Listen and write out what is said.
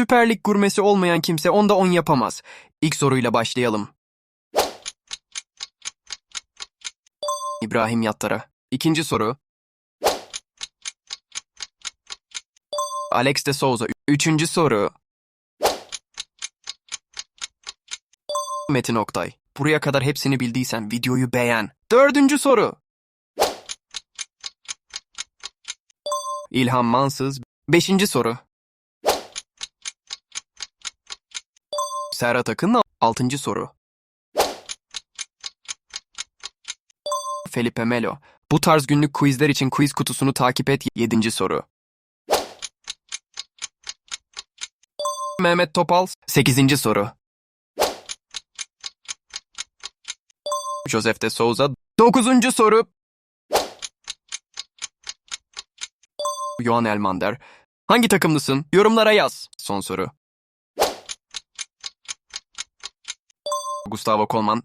Süper Lig gurmesi olmayan kimse onda 10 yapamaz. İlk soruyla başlayalım. İbrahim Yattara. İkinci soru. Alex de Souza. Üçüncü soru. Metin Oktay. Buraya kadar hepsini bildiysen videoyu beğen. Dördüncü soru. İlhan Mansız. Beşinci soru. Serhat Akın. Altıncı soru. Felipe Melo. Bu tarz günlük quizler için quiz kutusunu takip et. Yedinci soru. Mehmet Topal. Sekizinci soru. Joseph de Souza. Dokuzuncu soru. Johan Elmander. Hangi takımlısın? Yorumlara yaz. Son soru. Gustavo Coleman.